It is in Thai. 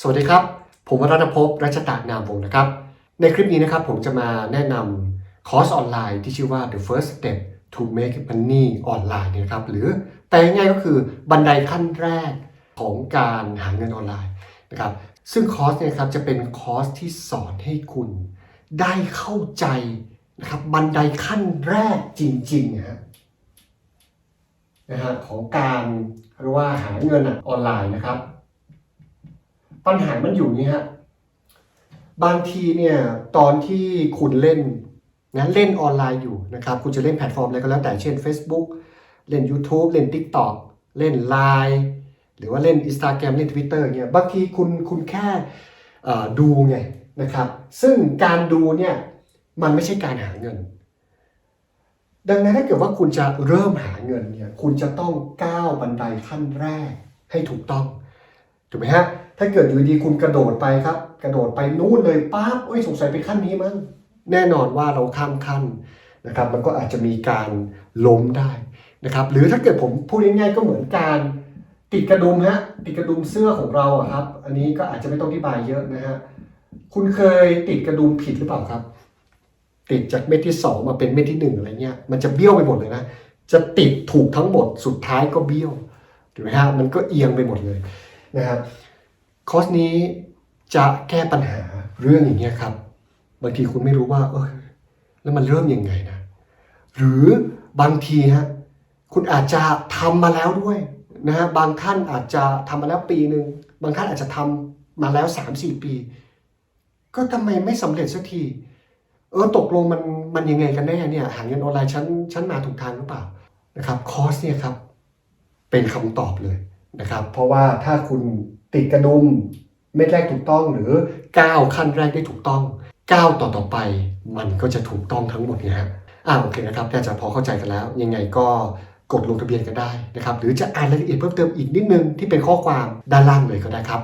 สวัสดีครับ ผมวรัตภพรัชตานามวงศ์นะครับ ในคลิปนี้นะครับผมจะมาแนะนำคอร์สออนไลน์ที่ชื่อว่า the first step to make money online นะครับ หรือแปลง่ายก็คือบันไดขั้นแรกของการหาเงินออนไลน์นะครับ ซึ่งคอร์สเนี่ยครับจะเป็นคอร์สที่สอนให้คุณได้เข้าใจนะครับบันไดขั้นแรกจริงๆนะฮะนะฮะของการเรียกว่าหาเงินออนไลน์นะครับ ปัญหามันอยู่นี่ฮะบางทีเนี่ยตอนที่คุณเล่นนะเล่นออนไลน์อยู่นะครับคุณจะเล่นแพลตฟอร์มอะไรก็แล้วแต่เช่น Facebook เล่น YouTube เล่น TikTok เล่น Line หรือว่าเล่น Instagram เล่น Twitter เนี่ยบางทีคุณคุณแค่ดูไงนะครับซึ่งการดูเนี่ยมันไม่ใช่การหาเงิน ดังนั้นถ้าเกิดว่าคุณจะเริ่มหาเงินเนี่ยคุณจะต้องก้าวบันไดขั้นแรกให้ถูกต้องถูกไหมฮะ ถ้าเกิดอยู่ดีคุณกระโดดไปครับ กระโดดไปนู่นเลยปั๊บเอ้ยสงสัยไปขั้นนี้มั้งแน่นอนว่าเราข้ามขั้นนะครับมันก็อาจจะมีการล้มได้นะครับหรือถ้าเกิดผมพูดง่ายๆก็เหมือนการติดกระดุมฮะติดกระดุมเสื้อของเราอะครับ อันนี้ก็อาจจะไม่ต้องอธิบายเยอะนะฮะคุณเคยติดกระดุมผิดหรือเปล่าครับ ติดจากเม็ดที่สองมาเป็นเม็ดที่หนึ่งอะไรเงี้ยมันจะเบี้ยวไปหมดเลยนะจะติดถูกทั้งหมดสุดท้ายก็เบี้ยวถูกไหมฮะมันก็เอียงไปหมดเลยนะครับ คอร์สนี้จะแก้ปัญหาเรื่องอย่างเงี้ยครับ บางทีคุณไม่รู้ว่า เออแล้วมันเริ่มยังไงนะ หรือบางทีฮะคุณอาจจะทำมาแล้วด้วยนะฮะบางท่านอาจจะทำมาแล้วปีหนึ่งบางท่านอาจจะทำมาแล้วสามสี่ปี ก็ทำไมไม่สำเร็จสักที เออตกลงมันมันยังไงกันแน่เนี่ยหาเงินออนไลน์ฉันฉันมาถูกทางหรือเปล่านะครับคอร์สเนี่ยครับ เป็นคำตอบเลยนะครับ เพราะว่าถ้าคุณ ติดกระดุมเม็ดแรกถูกต้องหรือก้าวขั้นแรกได้ถูกต้องก้าวต่อต่อไป มันก็จะถูกต้องทั้งหมดนะฮะอ่าโอเคนะครับน่าจะพอเข้าใจกันแล้ว ยังไงก็กดลงทะเบียนกันได้นะครับ หรือจะอ่านรายละเอียดเพิ่มเติมอีกนิดนึงที่เป็นข้อความด้านล่างเลยก็ได้ครับ